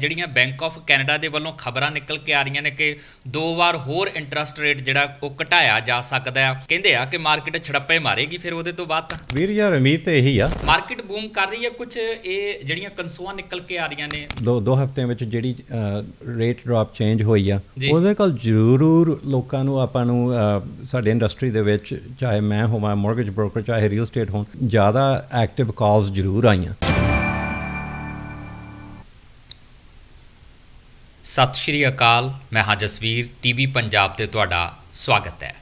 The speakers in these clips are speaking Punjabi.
ਜਿਹੜੀਆਂ ਬੈਂਕ ਆਫ ਕੈਨੇਡਾ ਦੇ ਵੱਲੋਂ ਖਬਰਾਂ ਨਿਕਲ ਕੇ ਆ ਰਹੀਆਂ ਨੇ ਕਿ ਦੋ ਵਾਰ ਹੋਰ ਇੰਟਰਸਟ ਰੇਟ ਜਿਹੜਾ ਉਹ ਘਟਾਇਆ ਜਾ ਸਕਦਾ ਹੈ ਕਹਿੰਦੇ ਆ ਕਿ ਮਾਰਕੀਟ ਛੜੱਪੇ ਮਾਰੇਗੀ ਫਿਰ ਉਹਦੇ ਤੋਂ ਬਾਅਦ ਤਾਂ। ਵੀਰ ਯਾਰ ਉਮੀਦ ਤਾਂ ਇਹੀ ਆ। ਮਾਰਕੀਟ ਬੂਮ ਕਰ ਰਹੀ ਹੈ ਕੁਝ ਇਹ ਜਿਹੜੀਆਂ ਕਨਸੂਆਂ ਨਿਕਲ ਕੇ ਆ ਰਹੀਆਂ ਨੇ। ਦੋ ਦੋ ਹਫ਼ਤਿਆਂ ਵਿੱਚ ਜਿਹੜੀ ਰੇਟ ਡ੍ਰੌਪ ਚੇਂਜ ਹੋਈ ਆ। ਉਹਦੇ ਕੋਲ ਜ਼ਰੂਰ ਲੋਕਾਂ ਨੂੰ ਆਪਾਂ ਨੂੰ ਸਾਡੇ ਇੰਡਸਟਰੀ ਦੇ ਵਿੱਚ ਚਾਹੇ ਮੈਂ ਹੋਵਾਂ ਮਾਰਗੇਜ ਬ੍ਰੋਕਰ ਚਾਹੇ ਰੀਅਲ ਸਟੇਟ ਹੋਣ ਜ਼ਿਆਦਾ ਐਕਟਿਵ ਕਾਲਸ ਜ਼ਰੂਰ ਆਈਆਂ। ਸਤਿ ਸ਼੍ਰੀ ਅਕਾਲ, ਮੈਂ ਹਾਂ ਜਸਵੀਰ ਟੀਵੀ ਪੰਜਾਬ ਤੇ ਤੁਹਾਡਾ ਸਵਾਗਤ ਹੈ।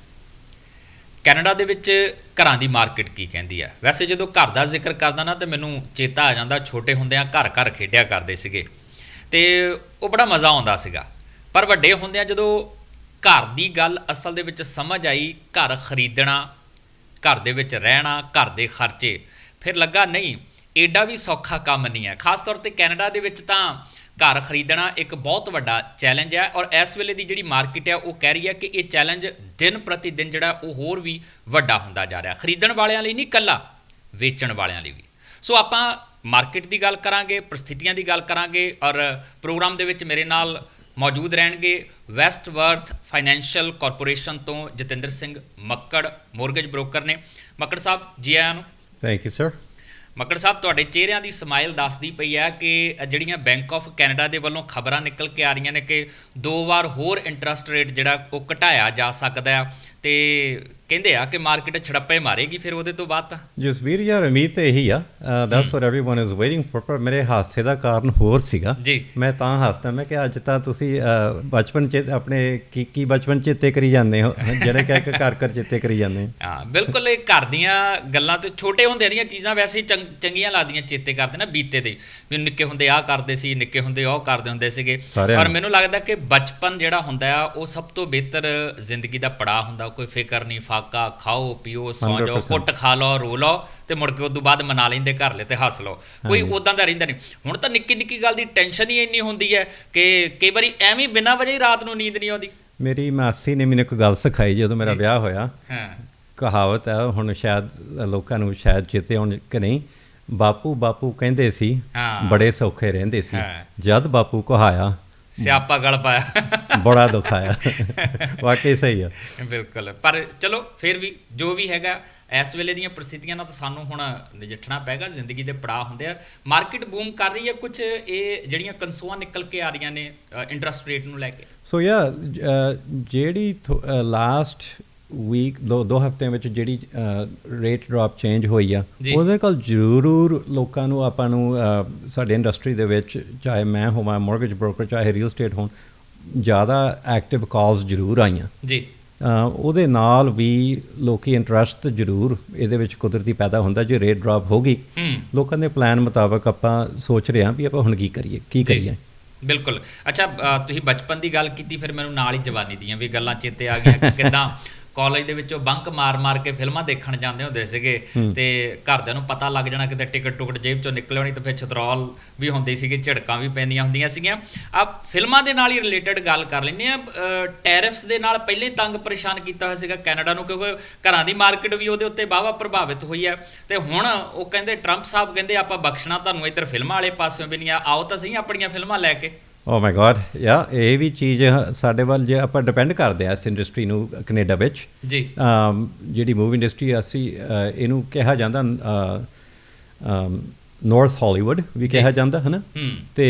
ਕੈਨੇਡਾ ਦੇ ਵਿੱਚ ਘਰਾਂ ਦੀ ਮਾਰਕੀਟ ਕੀ ਕਹਿੰਦੀ ਹੈ? ਵੈਸੇ ਜਦੋਂ ਘਰ ਦਾ ਜ਼ਿਕਰ ਕਰਦਾ ਨਾ, ਤੇ ਮੈਨੂੰ ਚੇਤਾ ਆ ਜਾਂਦਾ, ਛੋਟੇ ਹੁੰਦਿਆਂ ਘਰ ਘਰ ਖੇਡਿਆ ਕਰਦੇ ਸੀਗੇ। ਤੇ ਉਹ ਬੜਾ ਮਜ਼ਾ ਆਉਂਦਾ ਸੀਗਾ। ਪਰ ਵੱਡੇ ਹੁੰਦਿਆਂ ਜਦੋਂ ਘਰ ਦੀ ਗੱਲ ਅਸਲ ਦੇ ਵਿੱਚ ਸਮਝ ਆਈ, ਘਰ ਖਰੀਦਣਾ, ਘਰ ਦੇ ਵਿੱਚ ਰਹਿਣਾ, ਘਰ ਦੇ ਖਰਚੇ, ਫਿਰ ਲੱਗਾ, ਨਹੀਂ, ਏਡਾ ਵੀ ਸੌਖਾ ਕੰਮ ਨਹੀਂ ਹੈ। ਖਾਸ ਤੌਰ ਤੇ ਕੈਨੇਡਾ ਦੇ ਵਿੱਚ ਤਾਂ ਘਰ ਖਰੀਦਣਾ ਇੱਕ ਬਹੁਤ ਵੱਡਾ ਚੈਲੰਜ ਹੈ ਔਰ ਇਸ ਵੇਲੇ ਦੀ ਜਿਹੜੀ ਮਾਰਕੀਟ ਹੈ ਉਹ ਕਹਿ ਰਹੀ ਹੈ ਕਿ ਇਹ ਚੈਲੰਜ ਦਿਨ ਪ੍ਰਤੀ ਦਿਨ ਜਿਹੜਾ ਉਹ ਹੋਰ ਵੀ ਵੱਡਾ ਹੁੰਦਾ ਜਾ ਰਿਹਾ। ਖਰੀਦਣ ਵਾਲਿਆਂ ਲਈ ਨਹੀਂ ਕੱਲਾ ਵੇਚਣ ਵਾਲਿਆਂ ਲਈ ਵੀ। ਸੋ ਆਪਾਂ ਮਾਰਕੀਟ ਦੀ ਗੱਲ ਕਰਾਂਗੇ, ਪ੍ਰਸਥਿਤੀਆਂ ਦੀ ਗੱਲ ਕਰਾਂਗੇ ਔਰ ਪ੍ਰੋਗਰਾਮ ਦੇ ਵਿੱਚ ਮੇਰੇ ਨਾਲ ਮੌਜੂਦ ਰਹਿਣਗੇ ਵੈਸਟ ਵਰਥ ਫਾਈਨੈਂਸ਼ੀਅਲ ਕਾਰਪੋਰੇਸ਼ਨ ਤੋਂ ਜਤਿੰਦਰ ਸਿੰਘ ਮੱਕੜ ਮੋਰਗੇਜ ਬ੍ਰੋਕਰ ਨੇ। ਮੱਕੜ ਸਾਹਿਬ, ਜੀ ਆਇਆਂ ਨੂੰ। ਥੈਂਕ ਯੂ ਸਰ ਮੱਕੜ ਸਾਹਿਬ, ਤੁਹਾਡੇ ਚਿਹਰਿਆਂ ਦੀ ਸਮਾਈਲ ਦੱਸਦੀ ਪਈ ਹੈ ਕਿ ਜਿਹੜੀਆਂ ਬੈਂਕ ਆਫ ਕੈਨੇਡਾ ਦੇ ਵੱਲੋਂ ਖਬਰਾਂ ਨਿਕਲ ਕੇ ਆ ਰਹੀਆਂ ਨੇ ਕਿ ਦੋ ਵਾਰ ਹੋਰ ਇੰਟਰਸਟ ਰੇਟ ਜਿਹੜਾ ਉਹ ਘਟਾਇਆ ਜਾ ਸਕਦਾ ਹੈ ਤੇ ਕਹਿੰਦੇ ਆ ਕਿ ਮਾਰਕੀਟ ਛੜੱਪੇ ਮਾਰੇਗੀ ਫਿਰ ਉਹਦੇ ਤੋਂ ਬਾਅਦ ਤਾਂ। ਜਸਵੀਰ ਯਾਰ ਉਮੀਦ ਤੇ ਇਹੀ ਆ that's what everyone is waiting for ਪਰ ਮੇਰੇ ਹਾਸੇ ਦਾ ਕਾਰਨ ਹੋਰ ਸੀਗਾ। ਮੈਂ ਤਾਂ ਹਾਸਦਾ ਮੈਂ ਕਿ ਅੱਜ ਤਾਂ ਤੁਸੀਂ ਬਚਪਨ ਚ ਆਪਣੇ ਕੀ ਕੀ ਬਚਪਨ ਚੇਤੇ ਕਰੀ ਜਾਂਦੇ ਹੋ? ਜਿਹੜੇ ਕਹਿ ਕੇ ਘਰ ਘਰ ਚੇਤੇ ਕਰੀ ਜਾਂਦੇ ਹਾਂ। ਬਿਲਕੁਲ ਇਹ ਘਰ ਦੀਆਂ ਗੱਲਾਂ ਤੇ ਛੋਟੇ ਹੁੰਦੇ ਦੀਆਂ ਚੀਜ਼ਾਂ ਵੈਸੇ ਚੰਗੀਆਂ ਲੱਗਦੀਆਂ ਚੇਤੇ ਕਰਦੇ ਨਾ ਬੀਤੇ ਦੇ। ਵੀ ਨਿੱਕੇ ਹੁੰਦੇ ਆ ਕਰਦੇ ਸੀ ਨਿੱਕੇ ਹੁੰਦੇ ਉਹ ਕਰਦੇ ਹੁੰਦੇ ਸੀਗੇ। ਪਰ ਮੈਨੂੰ ਲੱਗਦਾ ਕਿ ਬਚਪਨ ਜਿਹੜਾ ਹੁੰਦਾ ਆ ਉਹ ਸਭ ਤੋਂ ਬਿਹਤਰ ਜ਼ਿੰਦਗੀ ਦਾ ਪੜਾਅ ਹੁੰਦਾ ਕੋਈ ਫਿਕਰ ਨਹੀਂ ਫਾਕਾ ਖਾਓ ਪੀਓ ਸੌਂ ਜਾਓ 100% ਕੁੱਟ ਖਾ ਲਓ ਰੋ ਲਓ ਤੇ ਮੁੜ ਕੇ ਉਸ ਤੋਂ ਬਾਅਦ ਮਨਾ ਲੈਂਦੇ ਘਰ ਲੈ ਤੇ ਹੱਸ ਲਓ। ਕੋਈ ਉਦਾਂ ਦਾ ਰਹਿੰਦਾ ਨਹੀਂ। ਹੁਣ ਤਾਂ ਨਿੱਕੀ ਨਿੱਕੀ ਗੱਲ ਦੀ ਟੈਨਸ਼ਨ ਹੀ ਇੰਨੀ ਹੁੰਦੀ ਹੈ ਕਿ ਕਈ ਵਾਰੀ ਐਵੇਂ ਬਿਨਾਂ ਵਜ੍ਹਾ ਹੀ ਰਾਤ ਨੂੰ ਨੀਂਦ ਨਹੀਂ ਆਉਂਦੀ। ਮੇਰੀ ਮਾਸੀ ਨੇ ਮੈਨੂੰ ਇੱਕ ਗੱਲ ਸਿਖਾਈ ਜਦੋਂ ਮੇਰਾ ਵਿਆਹ ਹੋਇਆ। ਹਾਂ। ਕਹਾਵਤ ਹੈ ਹੁਣ ਸ਼ਾਇਦ ਲੋਕਾਂ ਨੂੰ ਸ਼ਾਇਦ ਚੇਤੇ ਹੋਣ ਕਿ ਨਹੀਂ ਬਾਪੂ ਬਾਪੂ ਕਹਿੰਦੇ ਸੀ। ਬੜੇ ਸੌਖੇ ਰਹਿੰਦੇ ਸੀ। ਜਦ ਬਾਪੂ ਕਹਾਇਆ ਸਿਆਪਾ ਗਲ ਪਾਇਆ। ਬੜਾ ਦੁੱਖ ਆਇਆ। ਵਾਕਈ ਸਹੀ ਆ। ਬਿਲਕੁਲ। ਪਰ ਚਲੋ ਫਿਰ ਵੀ ਜੋ ਵੀ ਹੈਗਾ ਇਸ ਵੇਲੇ ਦੀਆਂ ਪ੍ਰਸਥਿਤੀਆਂ ਨਾਲ ਤਾਂ ਸਾਨੂੰ ਹੁਣ ਨਜਿੱਠਣਾ ਪੈਗਾ ਜ਼ਿੰਦਗੀ ਦੇ ਪੜਾਅ ਹੁੰਦੇ ਆ। ਮਾਰਕੀਟ ਬੂਮ ਕਰ ਰਹੀ ਹੈ ਕੁਝ ਇਹ ਜਿਹੜੀਆਂ ਕਨਸੂਆਂ ਨਿਕਲ ਕੇ ਆ ਰਹੀਆਂ ਨੇ ਇੰਟਰਸਟ ਰੇਟ ਨੂੰ ਲੈ ਕੇ? ਸੋ ਯਾ ਜਿਹੜੀ ਲਾਸਟ ਵੀਕ ਦੋ ਦੋ ਹਫ਼ਤਿਆਂ ਵਿੱਚ ਜਿਹੜੀ ਰੇਟ ਡ੍ਰੌਪ ਚੇਂਜ ਹੋਈ ਆ। ਉਹਦੇ ਕੋਲ ਜ਼ਰੂਰ ਲੋਕਾਂ ਨੂੰ ਆਪਾਂ ਨੂੰ ਸਾਡੇ ਇੰਡਸਟਰੀ ਦੇ ਵਿੱਚ ਚਾਹੇ ਮੈਂ ਹੋਵਾਂ ਮਾਰਗੇਜ ਬ੍ਰੋਕਰ ਚਾਹੇ ਰੀਅਲ ਸਟੇਟ ਹੋਣ ਜ਼ਿਆਦਾ ਐਕਟਿਵ ਕਾਲਸ ਜ਼ਰੂਰ ਆਈਆਂ। ਜੀ। ਉਹਦੇ ਨਾਲ ਵੀ ਲੋਕੀ ਇੰਟਰਸਟ ਜ਼ਰੂਰ ਇਹਦੇ ਵਿੱਚ ਕੁਦਰਤੀ ਪੈਦਾ ਹੁੰਦਾ ਜੇ ਰੇਟ ਡ੍ਰੌਪ ਹੂੰ ਲੋਕਾਂ ਦੇ ਪਲਾਨ ਮੁਤਾਬਕ ਆਪਾਂ ਸੋਚ ਰਹੇ ਹਾਂ ਵੀ ਆਪਾਂ ਹੁਣ ਕੀ ਕਰੀਏ ਕੀ ਕਰੀਏ। ਬਿਲਕੁਲ। ਅੱਛਾ ਤੁਸੀਂ ਬਚਪਨ ਦੀ ਗੱਲ ਕੀਤੀ ਫਿਰ ਮੈਨੂੰ ਨਾਲ ਹੀ ਜਵਾਨੀ ਦੀਆਂ ਵੀ ਗੱਲਾਂ ਚੇਤੇ ਆ ਗਈਆਂ ਕਿ ਕਿਦਾਂ ਕਾਲਜ ਦੇ ਵਿੱਚੋਂ ਬੰਕ ਮਾਰ-ਮਾਰ ਕੇ ਫਿਲਮਾਂ ਦੇਖਣ ਜਾਂਦੇ ਹੁੰਦੇ ਸੀਗੇ ਤੇ ਘਰਦਿਆਂ ਨੂੰ ਪਤਾ ਲੱਗ ਜਾਣਾ ਕਿਤੇ ਟਿਕਟ ਟੁਕਟ ਜੇਬ ਚੋਂ ਨਿਕਲ ਆਉਣੀ ਤੇ ਫਿਰ ਛਤਰੌਲ ਵੀ ਹੁੰਦੀ ਸੀਗੀ ਝੜਕਾਂ ਵੀ ਪੈਂਦੀਆਂ ਹੁੰਦੀਆਂ ਸੀਗੀਆਂ। ਆ ਫਿਲਮਾਂ ਦੇ ਨਾਲ ਹੀ ਰਿਲੇਟਡ ਗੱਲ ਕਰ ਲੈਂਦੇ ਆ ਟੈਰਿਫਸ ਦੇ ਨਾਲ ਪਹਿਲੇ ਤੰਗ ਪਰੇਸ਼ਾਨ ਕੀਤਾ ਹੋਇਆ ਸੀਗਾ ਕੈਨੇਡਾ ਨੂੰ ਕਿਉਂਕਿ ਘਰਾਂ ਦੀ ਮਾਰਕੀਟ ਵੀ ਉਹਦੇ ਉੱਤੇ ਵਾਹਵਾ ਪ੍ਰਭਾਵਿਤ ਹੋਈ ਹੈ। ਤੇ ਹੁਣ ਉਹ ਕਹਿੰਦੇ ਟਰੰਪ ਸਾਹਿਬ ਕਹਿੰਦੇ ਆਪਾਂ ਬਖਸ਼ਣਾ ਤੁਹਾਨੂੰ ਇੱਧਰ ਫਿਲਮਾਂ ਵਾਲੇ ਪਾਸਿਓਂ ਵੀ ਨਹੀਂ ਆਓ ਤਾਂ ਸਹੀ ਆਪਣੀਆਂ ਫਿਲਮਾਂ ਲੈ ਕੇ। ਓ ਮਾਈ ਗॉड ਯਾ ਇਹ ਵੀ ਚੀਜ਼ ਸਾਡੇ ਵੱਲ ਜੇ ਆਪਾਂ ਡਿਪੈਂਡ ਕਰਦੇ ਆ ਇਸ ਇੰਡਸਟਰੀ ਨੂੰ ਕੈਨੇਡਾ ਵਿੱਚ। ਜੀ। ਅਮ, ਜਿਹੜੀ ਮੂਵੀ ਇੰਡਸਟਰੀ ਅਸੀਂ ਇਹਨੂੰ ਕਿਹਾ ਜਾਂਦਾ ਨਾਰਥ ਹਾਲੀਵੁੱਡ ਵੀ ਕਿਹਾ ਜਾਂਦਾ ਹੈ। ਨਾ ਤੇ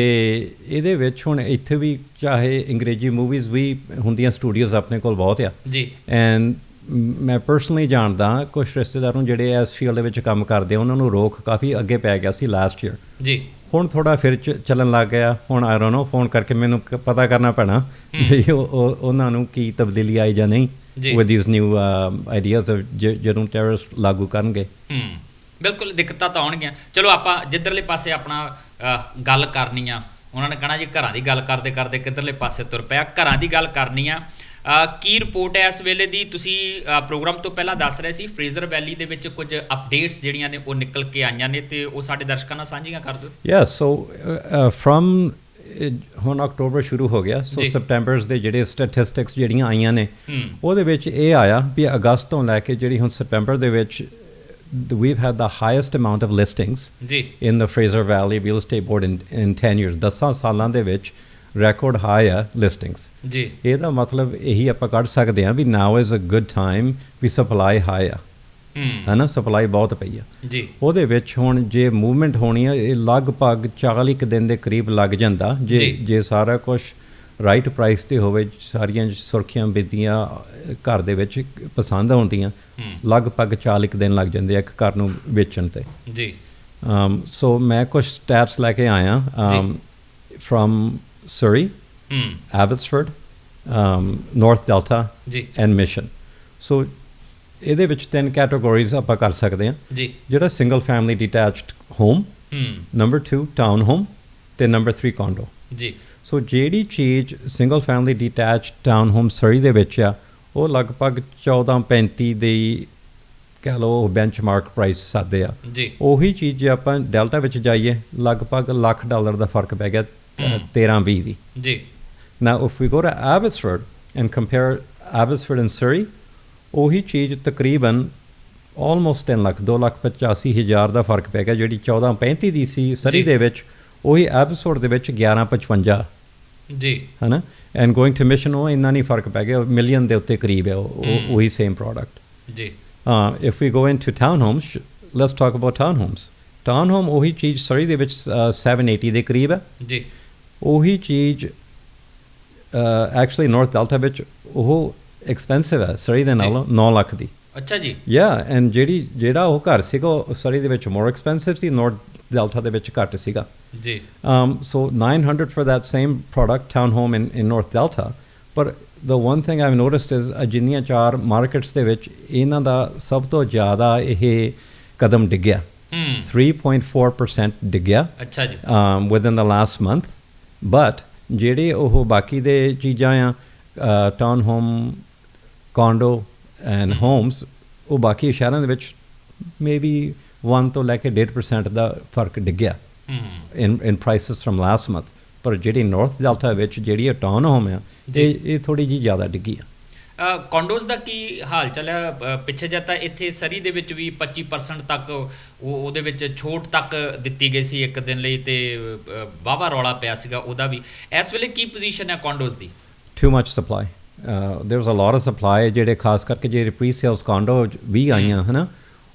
ਇਹਦੇ ਵਿੱਚ ਹੁਣ ਇੱਥੇ ਵੀ ਚਾਹੇ ਅੰਗਰੇਜ਼ੀ ਮੂਵੀਜ਼ ਵੀ ਹੁੰਦੀਆਂ ਸਟੂਡੀਓਜ਼ ਆਪਣੇ ਕੋਲ ਬਹੁਤ ਆ। ਜੀ। ਐਂਡ ਮੈਂ ਪਰਸਨਲੀ ਜਾਣਦਾ ਕੁਝ ਰਿਸ਼ਤੇਦਾਰ ਨੂੰ ਜਿਹੜੇ ਇਸ ਫੀਲਡ ਦੇ ਵਿੱਚ ਕੰਮ ਕਰਦੇ ਉਹਨਾਂ ਨੂੰ ਰੋਕ ਕਾਫੀ ਅੱਗੇ ਪੈ ਗਿਆ ਸੀ ਲਾਸਟ ਈਅਰ ਜੀ। ਹੁਣ ਥੋੜਾ ਫਿਰ ਚੱਲਣ ਲੱਗ ਗਿਆ। ਹੁਣ ਆਈ ਡੋਨਟ ਨੋ ਫੋਨ ਕਰਕੇ ਮੈਨੂੰ ਪਤਾ ਕਰਨਾ ਪੈਣਾ ਵੀ ਉਹ- ਉਹ- ਉਹਨਾਂ ਨੂੰ ਕੀ ਤਬਦੀਲੀ ਆਈ ਜਾਂ ਨਹੀਂ। ਵਿਦ ਥੀਸ ਨਿਊ ਆਈਡੀਆਜ਼ ਜਦੋਂ ਟੈਰਰਿਸਟ ਲਾਗੂ ਕਰਨਗੇ। ਬਿਲਕੁਲ ਦਿੱਕਤਾਂ ਤਾਂ ਆਉਣਗੀਆਂ। ਚਲੋ ਆਪਾਂ ਜਿੱਧਰਲੇ ਪਾਸੇ ਆਪਣਾ ਗੱਲ ਕਰਨੀ ਆ ਉਹਨਾਂ ਨੇ ਕਹਣਾ ਜੀ ਘਰਾਂ ਦੀ ਗੱਲ ਕਰਦੇ ਕਰਦੇ ਕਿੱਧਰਲੇ ਪਾਸੇ ਤੁਰ ਪਿਆ। ਘਰਾਂ ਦੀ ਗੱਲ ਕਰਨੀ ਆ ਕੀ ਰਿਪੋਰਟ ਹੈ ਇਸ ਵੇਲੇ ਦੀ? ਤੁਸੀਂ ਪ੍ਰੋਗਰਾਮ ਤੋਂ ਪਹਿਲਾਂ ਦੱਸ ਰਹੇ ਸੀ ਫਰੇਜ਼ਰ ਵੈਲੀ ਦੇ ਵਿੱਚ ਕੁਝ ਅਪਡੇਟਸ ਜਿਹੜੀਆਂ ਨੇ ਉਹ ਨਿਕਲ ਕੇ ਆਈਆਂ ਨੇ ਤੇ ਉਹ ਸਾਡੇ ਦਰਸ਼ਕਾਂ ਨਾਲ ਸਾਂਝੀਆਂ ਕਰ ਦਿਓ। ਯਾ ਸੋ ਫਰਮ ਹੁਣ ਅਕਤੂਬਰ ਸ਼ੁਰੂ ਹੋ ਗਿਆ ਸੋ। ਸਪਟੈਂਬਰਸ ਦੇ ਜਿਹੜੇ ਸਟੈਟਿਸਟਿਕਸ ਜਿਹੜੀਆਂ ਆਈਆਂ ਨੇ ਉਹਦੇ ਵਿੱਚ ਇਹ ਆਇਆ ਵੀ ਅਗਸਤ ਤੋਂ ਲੈ ਕੇ ਜਿਹੜੀ ਹੁਣ ਸਤੰਬਰ ਦੇ ਵਿੱਚ we've had the highest amount of listings in the Fraser Valley Real Estate Board in, in 10 years 10 ਸਾਲਾਂ ਦੇ ਵਿੱਚ record high ਆ listings. ਜੀ। ਇਹਦਾ ਮਤਲਬ ਇਹੀ ਆਪਾਂ ਕੱਢ ਸਕਦੇ ਹਾਂ ਵੀ now is a good time ਵੀ ਸਪਲਾਈ ਹਾਈ ਆ ਹੂੰ। ਨਾ ਸਪਲਾਈ ਬਹੁਤ ਪਈ ਆ। ਜੀ। ਉਹਦੇ ਵਿੱਚ ਹੁਣ ਜੇ ਮੂਵਮੈਂਟ ਹੋਣੀ ਆ ਇਹ ਲਗਭਗ 40 ਕੁ ਦਿਨ ਦੇ ਕਰੀਬ ਲੱਗ ਜਾਂਦਾ। ਜੇ ਜੀ। ਸਾਰਾ ਕੁਝ ਰਾਈਟ ਪ੍ਰਾਈਸ ਤੇ ਹੋਵੇ ਸਾਰੀਆਂ ਸੁਰਖੀਆਂ ਬਿੱਦੀਆਂ ਘਰ ਦੇ ਵਿੱਚ ਪਸੰਦ ਆਉਂਦੀਆਂ ਲਗਭਗ 40 ਕੁ ਦਿਨ ਲੱਗ ਜਾਂਦੇ ਆ ਇੱਕ ਘਰ ਨੂੰ ਵੇਚਣ ਤੇ। ਜੀ। ਸੋ ਮੈਂ ਕੁਝ ਸਟੈਟਸ ਲੈ ਕੇ ਆਇਆ। from Surrey, ਹੂੰ Abbotsford, um, North Delta ਜੀ and Mission. ਸੋ ਇਹਦੇ ਵਿੱਚ ਤਿੰਨ ਕੈਟਾਗਰੀਜ਼ ਆਪਾਂ ਕਰ ਸਕਦੇ ਹਾਂ। ਜੀ ਜਿਹੜਾ single family detached home number 2 town home ਤੇ ਨੰਬਰ 3 ਕੋਂਡੋ ਜੀ ਸੋ ਜਿਹੜੀ ਚੀਜ਼ single family detached town home Surrey ਦੇ ਵਿੱਚ ਆ ਉਹ ਲਗਭਗ 1435 ਦੀ ਕਹਿ ਲਓ ਬੈਂਚਮਾਰਕ ਪ੍ਰਾਈਸ ਸਾਦੇ ਆ। ਜੀ ਉਹੀ ਚੀਜ਼ ਜੇ ਆਪਾਂ ਡੈਲਟਾ ਵਿੱਚ ਜਾਈਏ ਲਗਭਗ ਲੱਖ ਡਾਲਰ ਦਾ ਫ਼ਰਕ ਪੈ ਗਿਆ। 13 20 ਦੀ ਜੀ Now, if we go to Abbotsford and compare Abbotsford and Surrey, ਉਹੀ ਚੀਜ਼ ਤਕਰੀਬਨ almost 10 ਲੱਖ 2 ਲੱਖ 85 ਹਜ਼ਾਰ ਦਾ ਫ਼ਰਕ ਪੈ ਗਿਆ ਜਿਹੜੀ 1435 ਦੀ ਸੀ ਸਰੀ। ਦੇ ਵਿੱਚ ਉਹੀ Abbotsford ਦੇ ਵਿੱਚ 1155 ਜੀ ਹਨਾ ਐਂਡ ਗੋਇੰਗ ਟੂ ਮਿਸ਼ਨ ਉਹ ਇੰਨਾ ਨਹੀਂ ਫ਼ਰਕ ਪੈ ਗਿਆ ਮਿਲੀਅਨ ਦੇ ਉੱਤੇ ਕਰੀਬ ਹੈ ਉਹ- ਉਹ- ਸੇਮ ਪ੍ਰੋਡਕਟ ਜੀ uh, if we go into townhomes, sh- let's talk about townhomes. Townhome ਉਹੀ ਚੀਜ਼ ਸਰੀ ਦੇ ਵਿੱਚ uh, 780 ਦੇ ਕਰੀਬ ਹੈ ਜੀ ਉਹੀ ਚੀਜ਼ ਐਕਚੁਅਲੀ ਨਾਰਥ ਡੈਲਟਾ ਵਿੱਚ ਉਹ ਐਕਸਪੈਂਸਿਵ ਹੈ ਸਰੀ ਦੇ ਨਾਲੋਂ 9 ਲੱਖ ਦੀ। ਅੱਛਾ ਜੀ। ਯਾ ਐਂਡ ਜਿਹੜੀ ਜਿਹੜਾ ਉਹ ਘਰ ਸੀਗਾ ਉਹ ਸਰੀ ਦੇ ਵਿੱਚ ਮੋਰ ਐਕਸਪੈਂਸਿਵ ਸੀ ਨਾਰਥ ਡੈਲਟਾ ਦੇ ਵਿੱਚ ਘੱਟ ਸੀਗਾ। ਜੀ। Um, so 900 for that same product, townhome in, in North Delta. But the one thing I've noticed is ਜਿੰਨੀਆਂ ਚਾਰ ਮਾਰਕੀਟਸ ਦੇ ਵਿੱਚ ਇਹਨਾਂ ਦਾ ਸਭ ਤੋਂ ਜ਼ਿਆਦਾ ਇਹ ਕਦਮ ਡਿੱਗਿਆ। ਹੂੰ। 3.4% ਡਿੱਗਿਆ ਅੱਛਾ ਜੀ। um, within the last month. But ਜਿਹੜੇ ਉਹ ਬਾਕੀ ਦੇ ਚੀਜ਼ਾਂ ਆ town home condo and homes ਉਹ ਬਾਕੀ ਸ਼ਹਿਰਾਂ ਦੇ ਵਿੱਚ ਮੇਬੀ 1 ਤੋਂ ਲੈ ਕੇ 1.5% ਦਾ ਫ਼ਰਕ ਡਿੱਗਿਆ in in prices from last month. ਪਰ ਜਿਹੜੀ ਨਾਰਥ ਡੈਲਟਾ ਵਿੱਚ ਜਿਹੜੀ ਟਾਊਨ ਹੋਮ ਆ। ਇਹ ਇਹ ਥੋੜੀ ਜੀ ਜ਼ਿਆਦਾ ਡਿੱਗੀ ਆ। ਕੌਂਡੋਜ਼ ਦਾ ਕੀ ਹਾਲ ਚੱਲਿਆ ਅ, ਪਿੱਛੇ ਜੇ ਤਾਂ ਇੱਥੇ ਸਰੀ ਦੇ ਵਿੱਚ ਵੀ 25% ਤੱਕ ਉਹ ਉਹਦੇ ਵਿੱਚ ਛੋਟ ਤੱਕ ਦਿੱਤੀ ਗਈ ਸੀ ਇੱਕ ਦਿਨ ਲਈ ਤੇ ਵਾਵਾ ਰੌਲਾ ਪਿਆ ਸੀਗਾ ਉਹਦਾ ਵੀ ਇਸ ਵੇਲੇ ਕੀ ਪੋਜੀਸ਼ਨ ਹੈ condos the too much supply there was a lot of supply ਜਿਹੜੇ ਖਾਸ ਕਰਕੇ ਜਿਹੜੇ ਪ੍ਰੀ ਸੇਲਸ ਕਾਂਡੋ ਵੀ ਆਈਆਂ ਹਨਾ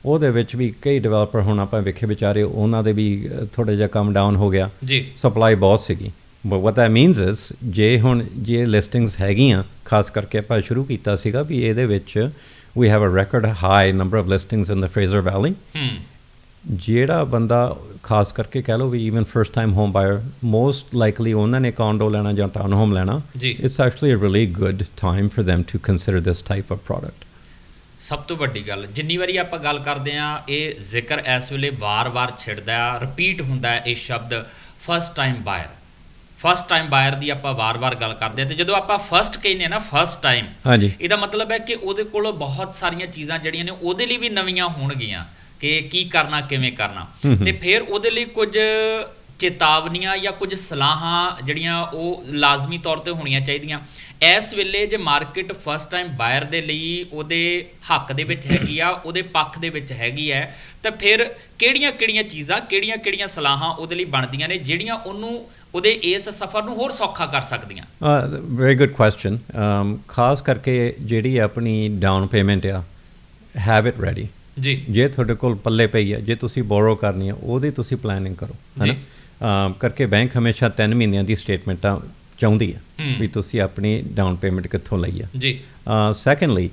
ਉਹਦੇ ਵਿੱਚ ਵੀ ਕਈ ਡਿਵੈਲਪਰ ਹੁਣ ਆਪਾਂ ਵੇਖੇ ਵਿਚਾਰੇ ਉਹਨਾਂ ਦੇ ਵੀ ਥੋੜਾ ਜਿਹਾ ਕੰਮ ਡਾਊਨ ਹੋ ਗਿਆ ਜੀ ਸਪਲਾਈ ਬਹੁਤ ਸੀਗੀ but what that means is ਜੇ ਹੁਣ ਜੇ ਲਿਸਟਿੰਗਸ ਹੈਗੀਆਂ ਖਾਸ ਕਰਕੇ ਆਪਾਂ ਸ਼ੁਰੂ ਕੀਤਾ ਸੀਗਾ ਵੀ ਇਹਦੇ ਵਿੱਚ we have a record high number of listings in the Fraser Valley. ਹੂੰ। ਜਿਹੜਾ ਬੰਦਾ ਖਾਸ ਕਰਕੇ ਕਹਿ ਲਓ ਵੀ even first time home buyer most likely ਉਹਨਾਂ ਨੇ ਕੌਂਡੋ ਲੈਣਾ ਜਾਂ ਟਾਊਨ ਹੋਮ ਲੈਣਾ। It's actually a really good time for them to consider this type of product ਸਭ ਤੋਂ ਵੱਡੀ ਗੱਲ ਜਿੰਨੀ ਵਾਰੀ ਆਪਾਂ ਗੱਲ ਕਰਦੇ ਆ ਇਹ ਜ਼ਿਕਰ ਇਸ ਵੇਲੇ ਵਾਰ-ਵਾਰ ਛਿੜਦਾ ਰਿਪੀਟ ਹੁੰਦਾ ਹੈ ਇਹ ਸ਼ਬਦ first time buyer first time buyer ਦੀ ਆਪਾਂ ਵਾਰ-ਵਾਰ ਗੱਲ ਕਰਦੇ ਆ ਤੇ ਜਦੋਂ ਆਪਾਂ ਫਸਟ ਕਹਿੰਦੇ ਆ ਨਾ ਫਸਟ ਟਾਈਮ ਹਾਂਜੀ। ਇਹਦਾ ਮਤਲਬ ਹੈ ਕਿ ਉਹਦੇ ਕੋਲ ਬਹੁਤ ਸਾਰੀਆਂ ਚੀਜ਼ਾਂ ਜਿਹੜੀਆਂ ਨੇ ਉਹਦੇ ਲਈ ਵੀ ਨਵੀਆਂ ਹੋਣਗੀਆਂ ਕਿ ਕੀ ਕਰਨਾ ਕਿਵੇਂ ਕਰਨਾ। ਤੇ ਫਿਰ ਉਹਦੇ ਲਈ ਕੁਝ ਚੇਤਾਵਨੀਆਂ ਜਾਂ ਕੁਝ ਸਲਾਹਾਂ ਜਿਹੜੀਆਂ ਉਹ ਲਾਜ਼ਮੀ ਤੌਰ ਤੇ ਹੋਣੀਆਂ ਚਾਹੀਦੀਆਂ। ਇਸ ਵੇਲੇ ਜੇ ਮਾਰਕੀਟ ਫਸਟ ਟਾਈਮ ਬਾਇਰ ਦੇ ਲਈ ਉਹਦੇ ਹੱਕ ਦੇ ਵਿੱਚ ਹੈਗੀ ਆ ਉਹਦੇ ਪੱਖ ਦੇ ਵਿੱਚ ਹੈਗੀ ਹੈ ਤਾਂ ਫਿਰ ਕਿਹੜੀਆਂ-ਕਿਹੜੀਆਂ ਚੀਜ਼ਾਂ ਕਿਹੜੀਆਂ-ਕਿਹੜੀਆਂ ਸਲਾਹਾਂ ਉਹਦੇ ਲਈ ਬਣਦੀਆਂ ਨੇ ਜਿਹੜੀਆਂ ਉਹਨੂੰ ਉਹਦੇ ਇਸ ਸਫ਼ਰ ਨੂੰ ਹੋਰ ਸੌਖਾ ਕਰ ਸਕਦੀਆਂ? ਵੈਰੀ ਗੁੱਡ ਕੁਐਸਚਨ ਖਾਸ ਕਰਕੇ ਜਿਹੜੀ ਆਪਣੀ ਡਾਊਨ ਪੇਮੈਂਟ ਆ ਹੈਵ ਇਟ ਰੈਡੀ ਜੀ। ਜੇ ਤੁਹਾਡੇ ਕੋਲ ਪੱਲੇ ਪਈ ਹੈ ਜੇ ਤੁਸੀਂ ਬੋਰੋ ਕਰਨੀ ਹੈ ਉਹਦੀ ਤੁਸੀਂ ਪਲੈਨਿੰਗ ਕਰੋ। ਹੈਨਾ ਅਮ ਕਰਕੇ ਬੈਂਕ ਹਮੇਸ਼ਾ 3 ਮਹੀਨਿਆਂ ਦੀ ਸਟੇਟਮੈਂਟਾਂ ਚਾਹੁੰਦੀ ਹੈ ਹੂੰ। ਵੀ ਤੁਸੀਂ ਆਪਣੀ ਡਾਊਨ ਪੇਮੈਂਟ ਕਿੱਥੋਂ ਲਈ ਹੈ ਜੀ। ਸੈਕੰਡਲੀ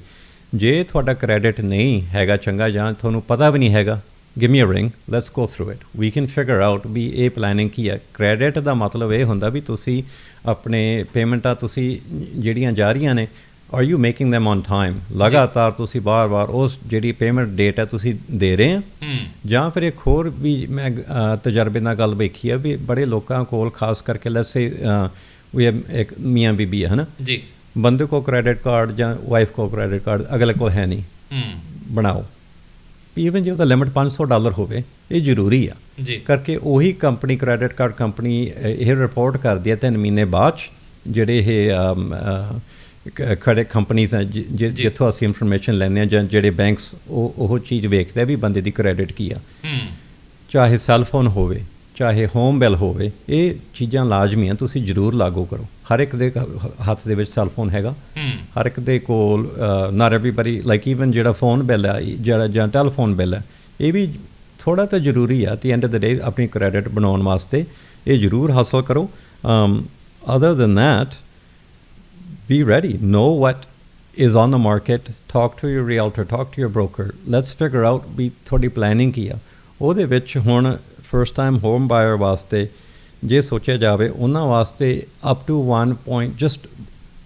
ਜੇ ਤੁਹਾਡਾ ਕ੍ਰੈਡਿਟ ਨਹੀਂ ਹੈਗਾ ਚੰਗਾ ਜਾਂ ਤੁਹਾਨੂੰ ਪਤਾ ਵੀ ਨਹੀਂ ਹੈਗਾ give me a ring let's go through it we can figure out ਵੀ ਇਹ ਪਲੈਨਿੰਗ ਕੀ ਹੈ ਕ੍ਰੈਡਿਟ ਦਾ ਮਤਲਬ ਇਹ ਹੁੰਦਾ ਵੀ ਤੁਸੀਂ ਆਪਣੇ ਪੇਮੈਂਟਾਂ ਤੁਸੀਂ ਜਿਹੜੀਆਂ ਜਾ ਰਹੀਆਂ ਨੇ are you making them on time ਲਗਾਤਾਰ ਤੁਸੀਂ ਬਾਰ-ਬਾਰ ਉਸ ਜਿਹੜੀ ਪੇਮੈਂਟ ਡੇਟ ਹੈ ਤੁਸੀਂ ਦੇ ਰਹੇ ਆ? ਹੂੰ। ਜਾਂ ਫਿਰ ਇੱਕ ਹੋਰ ਵੀ ਮੈਂ ਤਜਰਬੇ ਨਾਲ ਗੱਲ ਵੇਖੀ ਹੈ ਵੀ ਬੜੇ ਲੋਕਾਂ ਕੋਲ ਖਾਸ ਕਰਕੇ ਲੈਟਸ ਸੇ ਵੀ ਇੱਕ ਮੀਆਂ ਬੀਬੀ ਹੈ ਹਨਾ ਜੀ ਬੰਦੇ ਕੋ ਕ੍ਰੈਡਿਟ ਕਾਰਡ ਜਾਂ ਵਾਈਫ ਕੋ ਕ੍ਰੈਡਿਟ ਕਾਰਡ ਅਗਲੇ ਕੋਲ ਹੈ ਨਹੀਂ ਬਣਾਓ ਈਵਨ ਜੇ ਉਹਦਾ ਲਿਮਿਟ 500 ਡਾਲਰ ਹੋਵੇ ਇਹ ਜ਼ਰੂਰੀ ਆ ਜੀ ਕਰਕੇ ਉਹੀ ਕੰਪਨੀ ਕ੍ਰੈਡਿਟ ਕਾਰਡ ਕੰਪਨੀ ਇਹ ਰਿਪੋਰਟ ਕਰਦੀ ਹੈ ਤਿੰਨ ਮਹੀਨੇ ਬਾਅਦ ਜਿਹੜੇ ਇਹ ਕ੍ਰੈਡਿਟ ਕੰਪਨੀਆਂ ਜੀ। ਜਿੱਥੋਂ ਅਸੀਂ ਇਨਫੋਰਮੇਸ਼ਨ ਲੈਂਦੇ ਹਾਂ ਜਾਂ ਜਿਹੜੇ ਬੈਂਕਸ ਉਹ ਉਹ ਚੀਜ਼ ਵੇਖਦੇ ਆ ਵੀ ਬੰਦੇ ਦੀ ਕ੍ਰੈਡਿਟ ਕੀ ਆ ਚਾਹੇ ਸੈੱਲ ਫੋਨ ਹੋਵੇ ਚਾਹੇ ਹੋਮ ਬਿੱਲ ਹੋਵੇ ਇਹ ਚੀਜ਼ਾਂ ਲਾਜ਼ਮੀ ਆ ਤੁਸੀਂ ਜ਼ਰੂਰ ਲਾਗੂ ਕਰੋ। ਹਰ ਇੱਕ ਦੇ ਹੱਥ ਦੇ ਵਿੱਚ ਸੈੱਲ ਫੋਨ ਹੈਗਾ। ਹਰ ਇੱਕ ਦੇ ਕੋਲ ਨਾਟ ਐਵਰੀਬਾਡੀ ਲਾਈਕ ਇਵਨ ਜਿਹੜਾ ਫੋਨ ਬਿੱਲ ਹੈ ਜਿਹੜਾ ਜਾਂ ਟੈਲੀਫੋਨ ਬਿੱਲ ਹੈ ਇਹ ਵੀ ਥੋੜਾ ਤਾਂ ਜ਼ਰੂਰੀ ਆ ਤੀ ਐਂਡ ਆਫ ਦ ਡੇ ਆਪਣੀ ਕ੍ਰੈਡਿਟ ਬਣਾਉਣ ਵਾਸਤੇ ਇਹ ਜ਼ਰੂਰ ਹਾਸਲ ਕਰੋ। Other than that be ready know what is on the market talk to your realtor talk to your broker let's figure out ਵੀ ਤੁਹਾਡੀ ਪਲੈਨਿੰਗ ਕੀ ਆ। ਉਹਦੇ ਵਿੱਚ ਹੁਣ ਫਰਸਟ ਟਾਈਮ ਹੋਮ ਬਾਇਰ ਵਾਸਤੇ ਜੇ ਸੋਚਿਆ ਜਾਵੇ ਉਹਨਾਂ ਵਾਸਤੇ up to 1 point just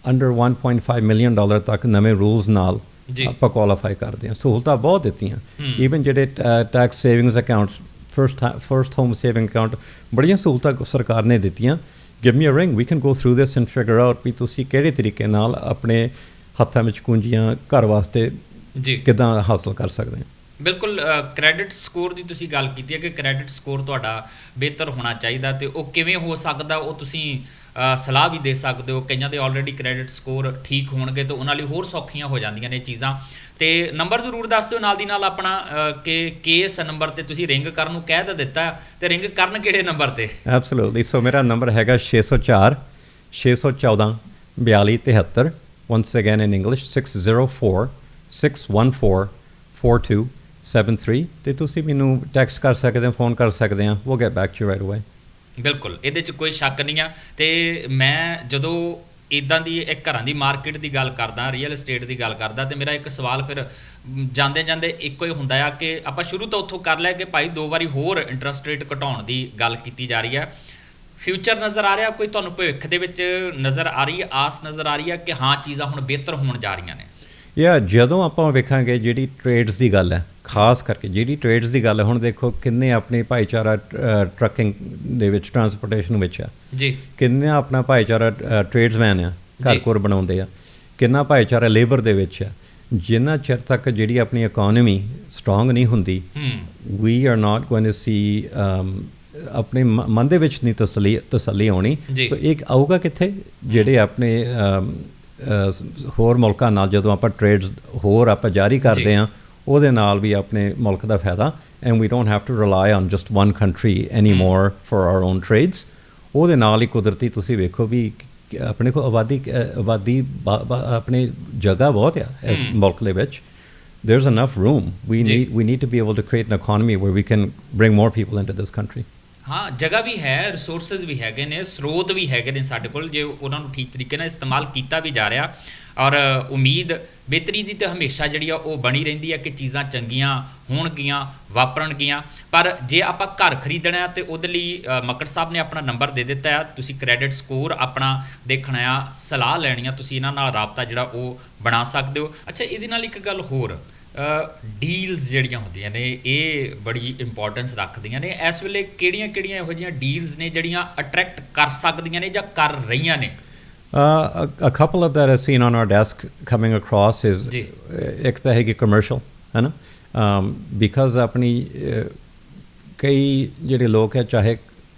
under 1.5 million dollar ਤੱਕ ਨਵੇਂ ਰੂਲਸ ਨਾਲ। ਆਪਾਂ ਕੁਆਲੀਫਾਈ ਕਰਦੇ ਹਾਂ। ਸਹੂਲਤਾਂ ਬਹੁਤ ਦਿੱਤੀਆਂ। ਈਵਨ ਜਿਹੜੇ tax savings accounts first first home saving account ਬੜੀਆਂ ਸਹੂਲਤਾਂ ਸਰਕਾਰ ਨੇ ਦਿੱਤੀਆਂ। Give me a ring we can go through this and figure out ਵੀ ਤੁਸੀਂ ਕਿਹੜੇ ਤਰੀਕੇ ਨਾਲ ਆਪਣੇ ਹੱਥਾਂ ਵਿੱਚ ਕੁੰਜੀਆਂ ਘਰ ਵਾਸਤੇ ਜੀ। ਕਿਦਾਂ ਹਾਸਲ ਕਰ ਸਕਦੇ ਹੋ। ਬਿਲਕੁਲ ਕ੍ਰੈਡਿਟ ਸਕੋਰ ਦੀ ਤੁਸੀਂ ਗੱਲ ਕੀਤੀ ਹੈ ਕਿ ਕ੍ਰੈਡਿਟ ਸਕੋਰ ਤੁਹਾਡਾ ਬਿਹਤਰ ਹੋਣਾ ਚਾਹੀਦਾ ਤੇ ਉਹ ਕਿਵੇਂ ਹੋ ਸਕਦਾ, ਉਹ ਤੁਸੀਂ ਸਲਾਹ ਵੀ ਦੇ ਸਕਦੇ ਹੋ। ਕਈਆਂ ਦੇ ਆਲਰੇਡੀ ਕ੍ਰੈਡਿਟ ਸਕੋਰ ਠੀਕ ਹੋਣਗੇ ਤਾਂ ਉਹਨਾਂ ਲਈ ਹੋਰ ਸੌਖੀਆਂ ਹੋ ਜਾਂਦੀਆਂ ਨੇ ਚੀਜ਼ਾਂ। ਤੇ ਨੰਬਰ ਜ਼ਰੂਰ ਦੱਸ ਦਿਓ ਨਾਲ ਦੀ ਨਾਲ ਆਪਣਾ ਕਿ ਕੇਸ ਨੰਬਰ ਤੇ ਤੁਸੀਂ ਰਿੰਗ ਕਰਨ ਨੂੰ ਕਹਿ ਤਾਂ ਦਿੱਤਾ ਤੇ ਰਿੰਗ ਕਰਨ ਕਿਹੜੇ ਨੰਬਰ ਤੇ? ਐਬਸੋਲੂਟਲੀ ਸੋ ਮੇਰਾ ਨੰਬਰ ਹੈਗਾ 604 614 4273 once again in english 604 614 4273 ਤੇ ਤੁਸੀਂ ਮੈਨੂੰ ਟੈਕਸਟ ਕਰ ਸਕਦੇ ਹੋ ਫੋਨ ਕਰ ਸਕਦੇ ਆ we'll get back to you right ਬਿਲਕੁਲ ਇਹਦੇ 'ਚ ਕੋਈ ਸ਼ੱਕ ਨਹੀਂ ਆ ਤੇ ਮੈਂ ਜਦੋਂ ਇਦਾਂ ਦੀ ਇੱਕ ਘਰਾਂ ਦੀ ਮਾਰਕੀਟ ਦੀ ਗੱਲ ਕਰਦਾ ਰੀਅਲ ਏਸਟੇਟ ਦੀ ਗੱਲ ਕਰਦਾ ਤੇ ਮੇਰਾ ਇੱਕ ਸਵਾਲ ਫਿਰ ਜਾਂਦੇ ਜਾਂਦੇ ਇੱਕੋ ਹੀ ਹੁੰਦਾ ਆ ਕਿ ਆਪਾਂ ਸ਼ੁਰੂ ਤੋਂ ਉੱਥੋਂ ਕਰ ਲਿਆ ਕਿ ਭਾਈ ਦੋ ਵਾਰੀ ਹੋਰ ਇੰਟਰਸਟ ਰੇਟ ਘਟਾਉਣ ਦੀ ਗੱਲ ਕੀਤੀ ਜਾ ਰਹੀ ਹੈ ਫਿਊਚਰ ਨਜ਼ਰ ਆ ਰਿਹਾ ਕੋਈ ਤੁਹਾਨੂੰ ਭਵਿੱਖ ਦੇ ਵਿੱਚ ਨਜ਼ਰ ਆ ਰਹੀ ਹੈ ਆਸ ਨਜ਼ਰ ਆ ਰਹੀ ਹੈ ਕਿ ਹਾਂ ਚੀਜ਼ਾਂ ਹੁਣ ਬਿਹਤਰ ਹੋਣ ਜਾ ਰਹੀਆਂ ਨੇ ਯਾ ਜਦੋਂ ਆਪਾਂ ਵੇਖਾਂਗੇ ਜਿਹੜੀ ਟ੍ਰੇਡਸ ਦੀ ਗੱਲ ਹੈ ਖਾਸ ਕਰਕੇ ਜਿਹੜੀ ਟ੍ਰੇਡਸ ਦੀ ਗੱਲ ਹੁਣ ਦੇਖੋ ਕਿੰਨੇ ਆਪਣੇ ਭਾਈਚਾਰਾ ਟਰੱਕਿੰਗ ਦੇ ਵਿੱਚ ਟਰਾਂਸਪੋਰਟੇਸ਼ਨ ਵਿੱਚ ਆ। ਜੀ। ਕਿੰਨੇ ਆਪਣਾ ਭਾਈਚਾਰਾ ਟ੍ਰੇਡਸਮੈਨ ਆ ਘਰ ਜੀ। ਘਰ ਬਣਾਉਂਦੇ ਆ। ਕਿੰਨਾ ਭਾਈਚਾਰਾ ਲੇਬਰ ਦੇ ਵਿੱਚ ਆ। ਜਿੰਨਾ ਚਿਰ ਤੱਕ ਜਿਹੜੀ ਆਪਣੀ ਇਕਨੋਮੀ ਸਟਰੋਂਗ ਨਹੀਂ ਹੁੰਦੀ we are not going to see ਆਪਣੇ ਮਨ ਦੇ ਵਿੱਚ ਨਹੀਂ ਤਸੱਲੀ ਤਸੱਲੀ ਆਉਣੀ। ਸੋ ਇੱਕ ਆਊਗਾ ਕਿੱਥੇ? ਜਿਹੜੇ ਆਪਣੇ ਹੋਰ ਮੁਲਕਾਂ ਨਾਲ ਜਦੋਂ ਆਪਾਂ ਟ੍ਰੇਡਸ ਹੋਰ ਆਪਾਂ ਜਾਰੀ ਕਰਦੇ ਆ ਉਹਦੇ ਨਾਲ ਵੀ ਆਪਣੇ ਮੁਲਕ ਦਾ ਫਾਇਦਾ and we don't have to rely on just one country any more for our own trades ਉਹਦੇ ਨਾਲ ਹੀ ਕੁਦਰਤੀ ਤੁਸੀਂ ਵੇਖੋ ਵੀ ਆਪਣੇ ਕੋ ਆਬਾਦੀ ਆਬਾਦੀ ਆਪਣੇ ਜਗ੍ਹਾ ਬਹੁਤ ਆ ਇਸ mm. ਮੁਲਕ ਦੇ ਵਿੱਚ there's enough room. We ji. need we need to be able to create an economy where we can bring more people into this country. ਹਾਂ ਜਗ੍ਹਾ ਵੀ ਹੈ ਰਿਸੋਰਸਸ ਵੀ ਹੈਗੇ ਨੇ ਸਰੋਤ ਵੀ ਹੈਗੇ ਨੇ ਸਾਡੇ ਕੋਲ ਜੇ ਉਹਨਾਂ ਨੂੰ ਠੀਕ ਤਰੀਕੇ ਨਾਲ ਇਸਤੇਮਾਲ ਕੀਤਾ ਵੀ ਜਾ ਰਿਹਾ ਔਰ ਉਮੀਦ ਬਿਹਤਰੀ ਦੀ ਤਾਂ ਹਮੇਸ਼ਾ ਜਿਹੜੀ ਆ ਉਹ ਬਣੀ ਰਹਿੰਦੀ ਹੈ ਕਿ ਚੀਜ਼ਾਂ ਚੰਗੀਆਂ ਹੋਣਗੀਆਂ, ਵਾਪਰਨਗੀਆਂ। ਪਰ ਜੇ ਆਪਾਂ ਘਰ ਖਰੀਦਣਾ ਹੈ ਤੇ ਉਹਦੇ ਲਈ ਮੱਕੜ ਸਾਹਿਬ ਨੇ ਆਪਣਾ ਨੰਬਰ ਦੇ ਦਿੱਤਾ ਹੈ। ਤੁਸੀਂ ਕ੍ਰੈਡਿਟ ਸਕੋਰ ਆਪਣਾ ਦੇਖਣਾ ਆ, ਸਲਾਹ ਲੈਣੀ ਆ, ਤੁਸੀਂ ਇਹਨਾਂ ਨਾਲ ਰਾਬਤਾ ਜਿਹੜਾ ਉਹ ਬਣਾ ਸਕਦੇ ਹੋ। ਅੱਛਾ, ਇਹਦੇ ਨਾਲ ਇੱਕ ਗੱਲ ਹੋਰ ਡੀਲਸ ਜਿਹੜੀਆਂ ਹੁੰਦੀਆਂ ਨੇ, ਇਹ ਬੜੀ ਇੰਪੋਰਟੈਂਸ ਰੱਖਦੀਆਂ ਨੇ। ਇਸ ਵੇਲੇ ਕਿਹੜੀਆਂ-ਕਿਹੜੀਆਂ ਇਹੋ ਜਿਹੀਆਂ ਡੀਲਸ ਨੇ ਜਿਹੜੀਆਂ ਅਟਰੈਕਟ ਕਰ ਸਕਦੀਆਂ ਨੇ ਜਾਂ ਕਰ ਰਹੀਆਂ ਨੇ? Uh, a, a couple of that I've seen on our desk coming across is ਇੱਕ ਤਾਂ ਹੈਗੀ ਕਮਰਸ਼ੀਅਲ ਹੈ ਨਾ um, because ਆਪਣੀ ਕਈ ਜਿਹੜੇ ਲੋਕ ਹੈ ਚਾਹੇ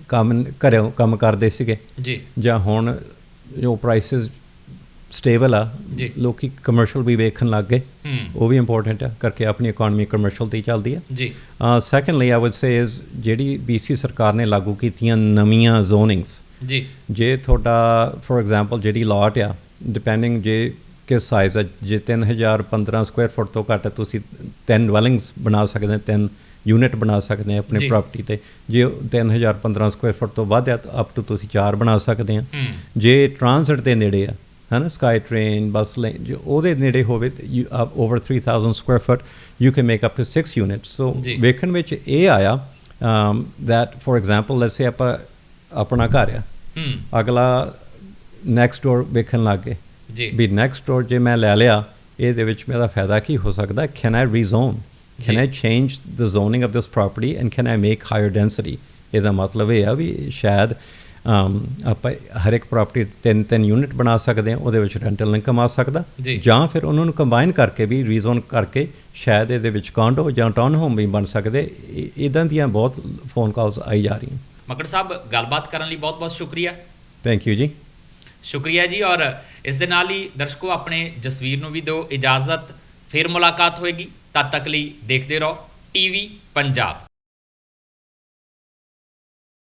ਕੰਮ ਘਰੋਂ ਕੰਮ ਕਰਦੇ ਸੀਗੇ ਜੀ ਜਾਂ ਹੁਣ ਜੋ ਪ੍ਰਾਈਸਸ ਸਟੇਬਲ ਆ। ਲੋਕੀ ਕਮਰਸ਼ੀਅਲ ਵੀ ਵੇਖਣ ਲੱਗ ਗਏ ਉਹ ਵੀ ਇੰਪੋਰਟੈਂਟ ਆ ਕਰਕੇ ਆਪਣੀ ਇਕਨੋਮੀ ਕਮਰਸ਼ੀਅਲ ਤੇ ਚੱਲਦੀ ਆ ਜੀ secondly I would say is ਜਿਹੜੀ BC ਸਰਕਾਰ ਨੇ ਲਾਗੂ ਕੀਤੀਆਂ ਨਵੀਆਂ ਜ਼ੋਨਿੰਗਸ ਜੀ। ਜੇ ਤੁਹਾਡਾ ਫੋਰ ਐਗਜ਼ਾਮਪਲ ਜਿਹੜੀ ਲਾਟ ਆ ਡਿਪੈਂਡਿੰਗ ਜੇ ਕਿਸ ਸਾਈਜ਼ ਹੈ ਜੇ 3000 15 ਸਕੁਅਰ ਫੁੱਟ ਤੋਂ ਘੱਟ ਤੁਸੀਂ 10 ਡਵੈਲਿੰਗਸ ਬਣਾ ਸਕਦੇ ਹੋ 10 ਯੂਨਿਟ ਬਣਾ ਸਕਦੇ ਆ। ਆਪਣੀ ਪ੍ਰਾਪਰਟੀ ਤੇ। ਜੇ 3000 15 ਸਕੁਅਰ ਫੁੱਟ ਤੋਂ ਵੱਧ ਆ ਤਾਂ ਅਪ ਟੂ ਤੁਸੀਂ 4 ਬਣਾ ਸਕਦੇ ਆ। ਜੇ ਟ੍ਰਾਂਸਿਟ ਦੇ ਨੇੜੇ ਆ ਹਨਾ ਸਕਾਈ ਟ੍ਰੇਨ ਬੱਸ ਲਾਈਨ ਜੋ ਉਹਦੇ ਨੇੜੇ ਹੋਵੇ over 3000 square feet you can make up to 6 units so. ਵੇਖਣ ਵਿੱਚ ਇਹ ਆਇਆ that for example let's say ਆਪਾਂ ਆਪਣਾ ਘਰ ਆ ਅਗਲਾ ਨੈਕਸਟ ਡੋਰ ਵੇਖਣ ਲੱਗ ਗਏ ਜੀ। ਵੀ ਨੈਕਸਟ ਡੋਰ ਜੇ ਮੈਂ ਲੈ ਲਿਆ ਇਹਦੇ ਵਿੱਚ ਮੇਰਾ ਫਾਇਦਾ ਕੀ ਹੋ ਸਕਦਾ? Can I rezone can. I change the zoning of this property and can I make higher density ਇਹਦਾ ਮਤਲਬ ਇਹ ਆ ਵੀ ਸ਼ਾਇਦ ਅਮ, ਆਪਾਂ ਹਰ ਇੱਕ ਪ੍ਰਾਪਰਟੀ ਤਿੰਨ ਤਿੰਨ ਯੂਨਿਟ ਬਣਾ ਸਕਦੇ ਹਾਂ ਉਹਦੇ ਵਿੱਚ ਰੈਂਟਲ ਇਨਕਮ ਆ ਸਕਦਾ। ਜੀ। ਜਾਂ ਫਿਰ ਉਹਨਾਂ ਨੂੰ ਕੰਬਾਈਨ ਕਰਕੇ ਵੀ ਰੀਜ਼ੋਨ ਕਰਕੇ ਸ਼ਾਇਦ ਇਹਦੇ ਵਿੱਚ ਕਾਂਡੋ ਜਾਂ ਟਾਊਨ ਹੋਮ ਵੀ ਬਣ ਸਕਦੇ। ਇਦਾਂ ਦੀਆਂ ਬਹੁਤ ਫੋਨ ਕਾਲਸ ਆਈ ਜਾ ਰਹੀਆਂ। ਮੱਕੜ ਸਾਹਿਬ ਗੱਲਬਾਤ ਕਰਨ ਲਈ ਬਹੁਤ-ਬਹੁਤ ਸ਼ੁਕਰੀਆ। ਥੈਂਕ ਯੂ ਜੀ। ਸ਼ੁਕਰੀਆ ਜੀ ਔਰ ਇਸ ਦੇ ਨਾਲ ਹੀ ਦਰਸ਼ਕੋ ਆਪਣੇ ਜਸਵੀਰ ਨੂੰ ਵੀ ਦਿਓ ਇਜਾਜ਼ਤ। ਫਿਰ ਮੁਲਾਕਾਤ ਹੋਏਗੀ ਤਦ ਤੱਕ ਲਈ ਦੇਖਦੇ ਰਹੋ ਟੀਵੀ ਪੰਜਾਬ।